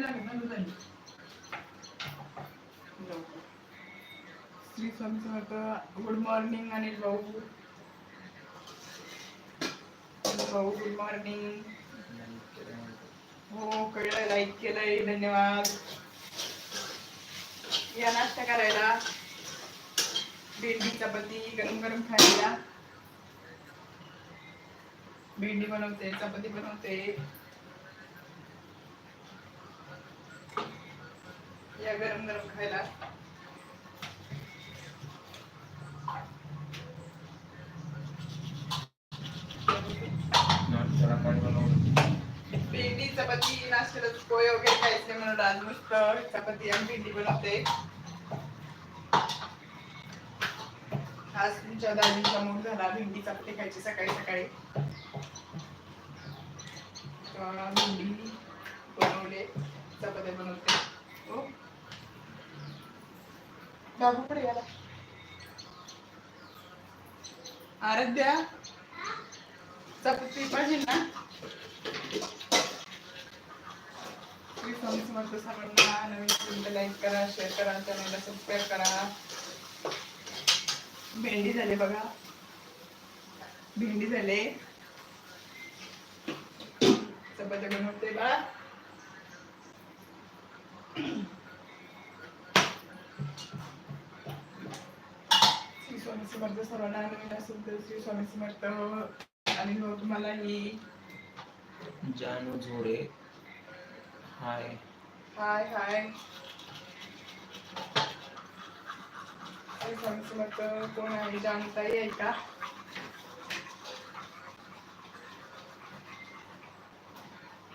ना दुधानी लवकर. श्री स्वामी समर्थ गुड मॉर्निंग आणि भाऊ भाऊ गुड मॉर्निंग हो कळलं लाईक केलंय धन्यवाद. या नाश्ता करायला भेंडी चपाती गरम गरम खायला. भेंडी बनवते चपाती बनवते. या गरम गरम खायला नाश्त्याला काय बनवलं भेंडी चपाती नाश्त्याला पोहे वगैरे खायचे नाही म्हणून आज मस्त चपाती आणि भेंडी बनवते. आज तुमच्या दादीचा मूड झाला भेंडी चपाती खायची सकाळी सकाळी. तर भेंडी बनवले चपात्या बनवते. हो. बाबू पुढे गेला आराध्या चपाती पाहिजे ना श्री स्वामी समर्थ सर्वांना नवीन व्हिडिओ लाईक करा शेअर करा चॅनलला सबस्क्राईब करा. भेंडी झाले बघा. भेंडी झाले. चपात्या बनवते बा. श्री स्वामी समर्थ सर्वांना नवीन असेल तर श्री स्वामी समर्थ. आणि हो तुम्हालाही. जानू झोडे हाय. हाय हाय. कोण आहे? जाणताई आहे का?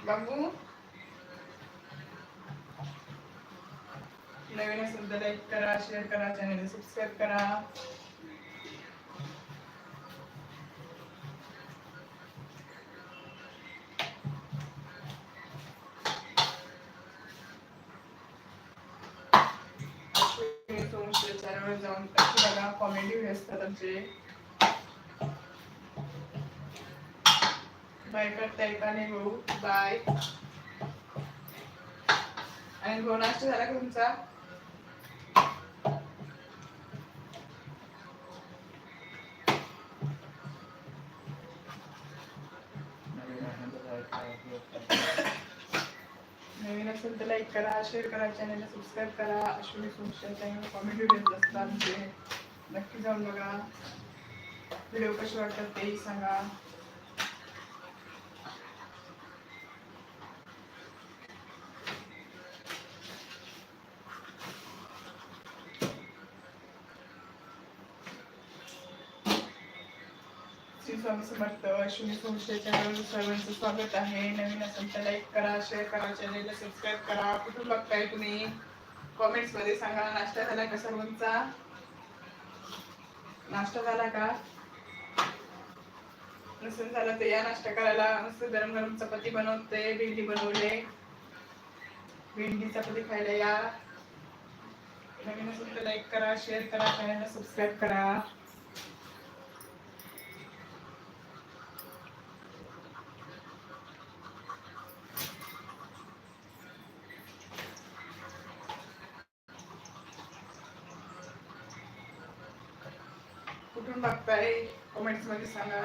बाबू? नवीन असेल तर लाईक करा शेअर करा चॅनल सबस्क्राईब करा. कॉमेडी असतात आमचे. बाय करता एकाने नाही भाऊ. बाय. आणि भाऊ नाश्ता झाला का तुमचा? नवीन असेल तर लाईक करा शेअर करा चॅनलला सबस्क्राईब करा. Ashwini social channel comedy video असतात आमचे. नक्की जाऊन बघा. व्हिडिओ कसे वाटतात तेही सांगा. श्री स्वामी समर्थ अश्विनी चॅनल सर्वांचं स्वागत आहे. नवीन असेल तर लाईक करा शेअर करा चॅनलला सबस्क्राईब करा. कुठून बघताय तुम्ही? कॉमेंट्समध्ये सांगा. नाश्ता झाला का सर्वांचा? नाश्ता झाला का? नसेल झाला तर या नाश्ता करायला. मस्त गरम गरम चपाती बनवते भेंडी बनवले. भेंडी चपाती खायला या. नवीन असेल तर लाईक करा शेअर करा चॅनलला सबस्क्राईब करा. कुठून बघताय? कमेंट्समध्ये सांगा.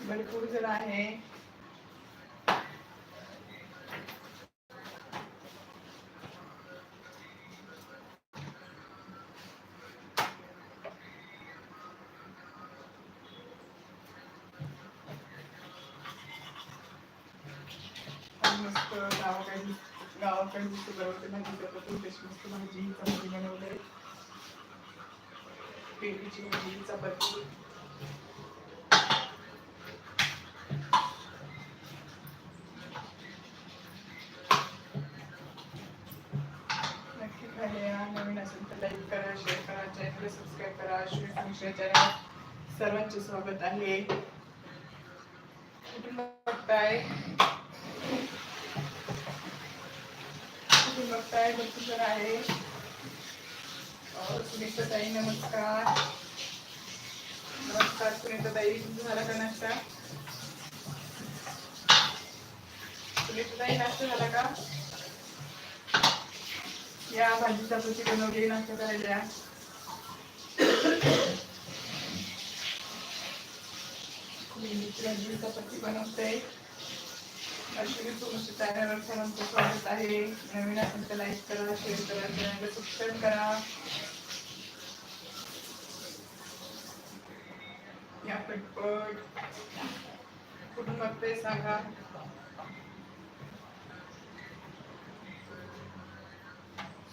भरपूर जर आहे. गावाकडे गावाकडे गावाकडे चपाती मस्त भाजी चपाती बनवले पेटीची भाजी चपाती. नक्की नवीन असेल तर लाईक करा शेअर करा. सबस्क्राईब करा. श्री सर्वांचे स्वागत आहे. कुठून आहे. अं, सुनीता नमस्कार. नमस्कार सुनीताई ताई तुमचा झाला का नाश्ता? सुनीताई नाश्ता झाला का? या भाजीचा तुझी बनवली नाश्ता करायला. मी भेंडीची भाजी चपाती बनवते. अश्विनी तुमच्या चॅनलवर सर्वांचं स्वागत आहे. नवीन असेल तर लाईक करा शेअर करा. चॅनलला सबस्क्राईब करा या पटपट कुटुंबात बघते सांगा.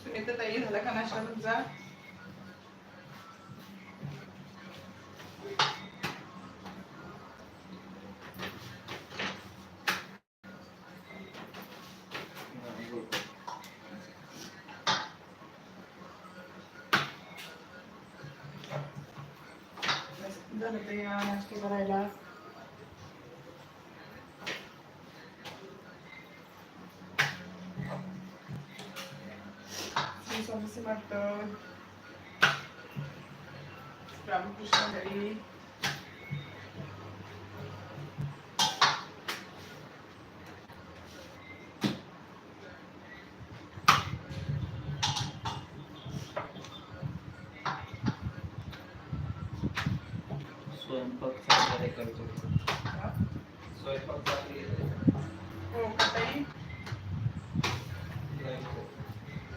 सुनीता ताई झाला का नाश्ता तुमचा? झालं तर या नाश्ता करायला. श्री स्वामी समर्थ रामकृष्ण हरी स्वयंपाक चांगला करतो हा? स्वयंपाक चांगली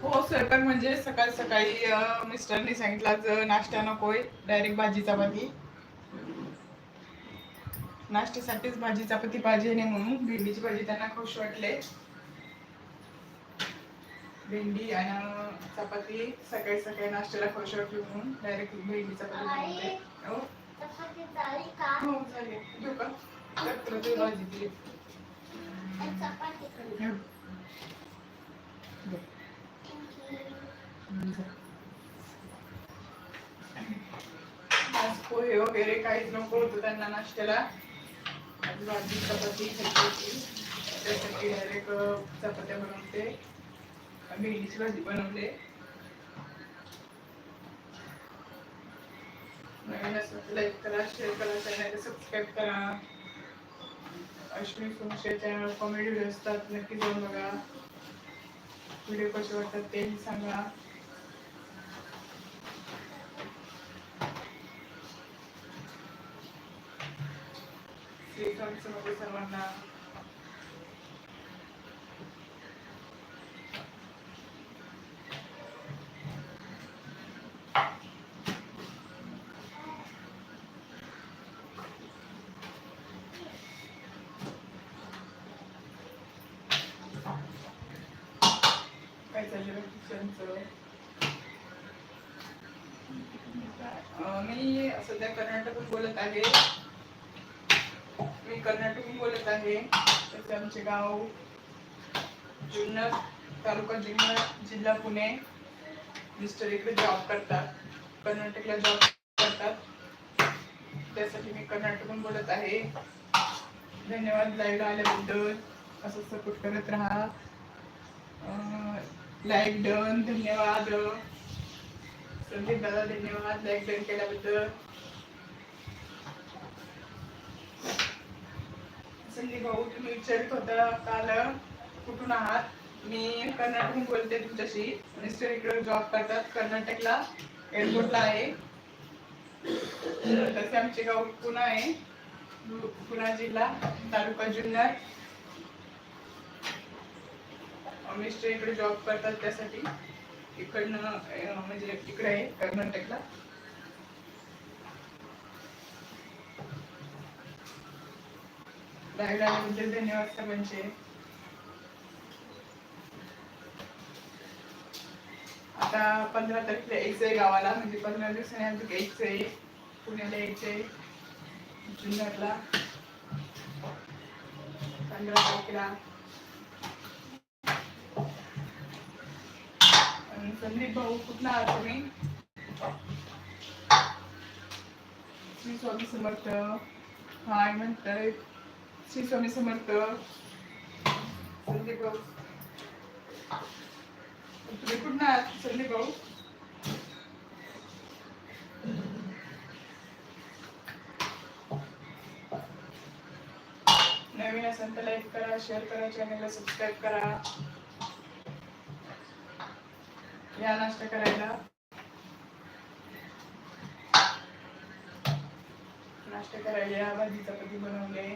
हो सर पण स्वयंपाक म्हणजे सकाळी सकाळी मिस्टरनी सांगितलं आज नाश्ता नकोय डायरेक्ट भाजी चपाती. नाश्त्यासाठीच भाजी चपाती पाहिजे नाही म्हणून भेंडीची भाजी त्यांना खुश वाटले. भेंडी आणि चपाती सकाळी सकाळी नाश्त्याला खुश वाटली म्हणून डायरेक्ट भेंडी चपाती हो. हो झाली का हो का? पोहे वगैरे काहीच नको होतं त्यांना नाश्त्याला. भाजी चपाती खायची त्यासाठी डायरेक्ट चपात्या बनवते. भेंडीची भाजी बनवते. नवीन असं लाईक करा शेअर करा चॅनल सबस्क्राईब करा. अश्विनी सोमशे चॅनल कॉमेडी व्हिडिओ असतात. नक्की जाऊन बघा. व्हिडिओ कसे वाटतात तेही सांगा. श्रीकांत सर्वांना. काय मी सध्या कर्नाटकून बोलत आहे मी कर्नाटकून बोलत आहे तसे आमचे गाव जुन्नर तालुका जुन्नर जिल्हा पुणे मिस्टर इकडे जॉब करतात कर्नाटकला जॉब करतात त्यासाठी मी कर्नाटकून बोलत आहे धन्यवाद लाईव्हला आल्याबद्दल असं सपोर्ट करत राहा लाईक डन धन्यवाद. संदीप दादा धन्यवाद लाईक डन केल्याबद्दल. संदीप भाऊ तुम्ही विचारत होता काल कुठून आहात? मी कर्नाटकहून बोलते तुमच्याशी. मिस्टर इकडे जॉब करतात कर्नाटकला. एअरपोर्टला आहे. तसे आमचे गाव पुणा आहे. पुणा जिल्हा तालुका जुन्नर. मिस्टर इकडे जॉब करतात त्यासाठी. इकडनं म्हणजे इकडे आहे कर्नाटकला. लाईव्ह म्हणजे धन्यवाद धन्यवाद म्हणजे आता पंधरा तारखेला यायचं आहे गावाला म्हणजे पंधरा दिवसाने आमचं यायचं आहे पुण्याला यायचं आहे जुन्नरला. पंधरा तारखेला. आणि संदीप भाऊ कुठला आहात तुम्ही? श्री स्वामी समर्थ. हाय म्हणताय. श्री स्वामी समर्थ. संदीप भाऊ. तुम्ही कुठला आहात संदीप भाऊ? नवीन असेल तर लाईक करा शेअर करा चॅनलला सबस्क्राईब करा. या नाश्ता करायला. नाश्ता करायला या भाजी चपाती बनवले.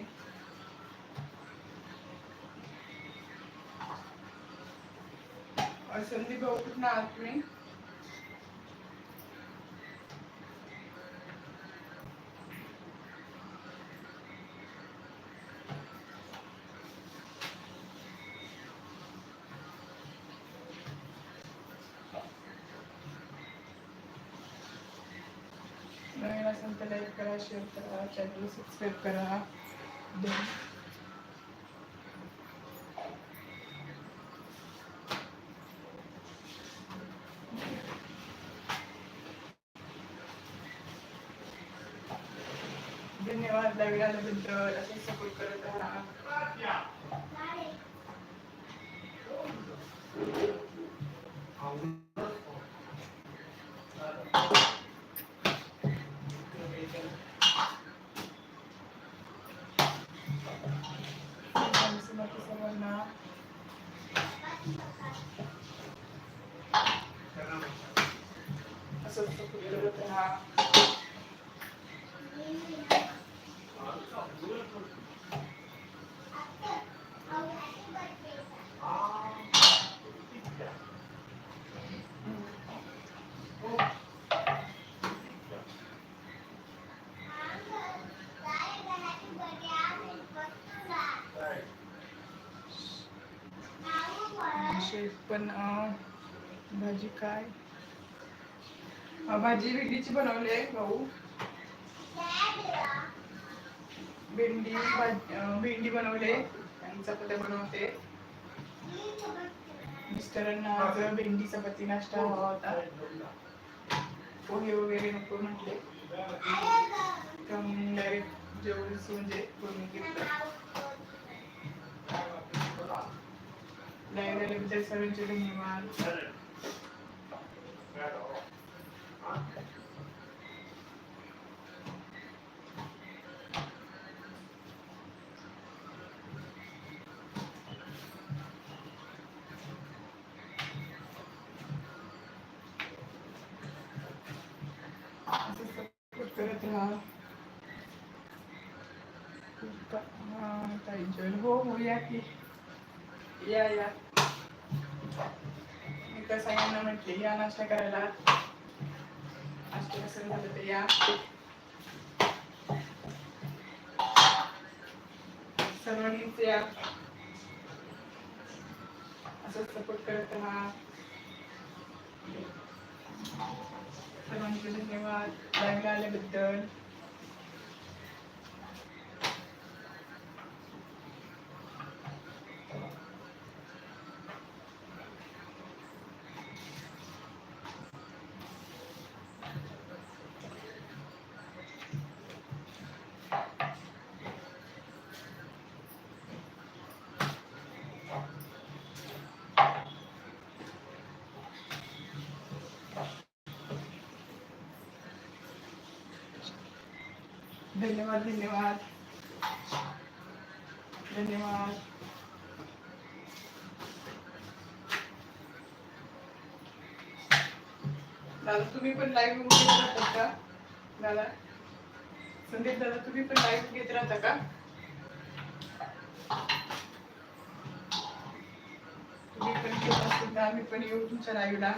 संधी संदीप भाऊ कुठं आहात तुम्ही नवीन असेल तर लाईक करा शेअर करा. सबस्क्राईब करा धन्यवाद. धन्यवाद लाईव्ह आल्याबद्दल स्वामी समर्थ सर्वांना पण भाजी काय? भाजी भेंडीची बनवली आहे भाऊ. भेंडी भेंडी बनवले आणि चपात्या बनवते. मिस्टरांना आज भेंडी चपाती नाश्ता हवा होता. पोहे वगैरे नको म्हटले. डायरेक्ट जेवढीच म्हणजे करून घेतलं लाईव्ह आल्याबद्दल सर्वांचे धन्यवाद असं support करत राहा हा ताई join. हो हो या की या या मी तर सगळ्यांना म्हटले या नाश्ता करायला. नाश्ता कसं झालं तर या. सर्वांनीच या. असं सपोर्ट करत राहा. सर्वांचे धन्यवाद. लाईव्हला आल्याबद्दल. धन्यवाद धन्यवाद. धन्यवाद. दादा तुम्ही पण लाईव्ह घेत राहता का? दादा संदीप दादा तुम्ही पण लाईव्ह घेत राहता का? तुम्ही पण घेत असतील तर आम्ही पण येऊ तुमच्या लाईव्हला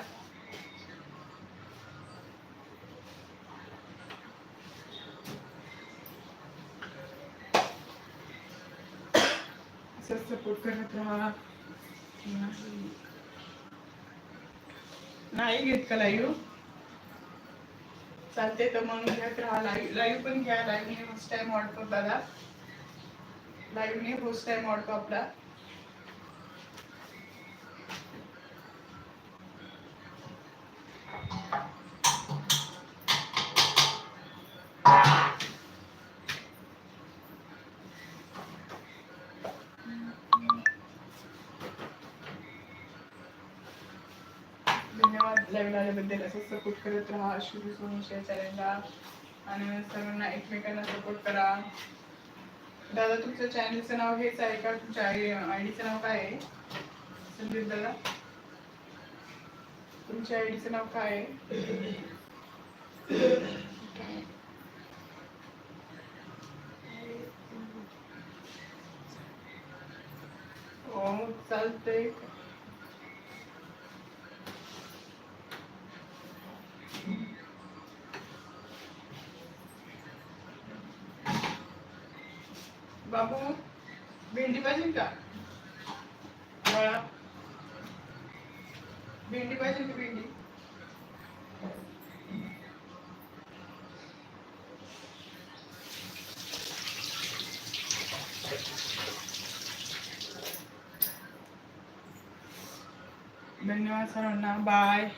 असं सपोर्ट करत राहा. नाही. घेत का लाईव्ह? चालते तर मग घेत राहा. लाईव्ह लाईव्ह पण घ्या. लाईव्हने होस्ट टाइम वाढतो दादा लाईव्हने होस्ट टाइम वाढतो आपला. धन्यवाद लाईव्ह असं सपोर्ट करत राहा शुभ सोनूच्या चॅनलला आणि सर्वांना एकमेकांना सपोर्ट करा. दादा तुमचं चॅनलचं नाव हेच आहे का? तुमच्या आई आय डीचं नाव काय आहे? संदीप दादा? तुमच्या आय डीचं नाव काय आहे? हो, चालतंय. बाबू भेंडी पाहिजे का? बाळा भेंडी पाहिजे का भेंडी? धन्यवाद सर्वांना बाय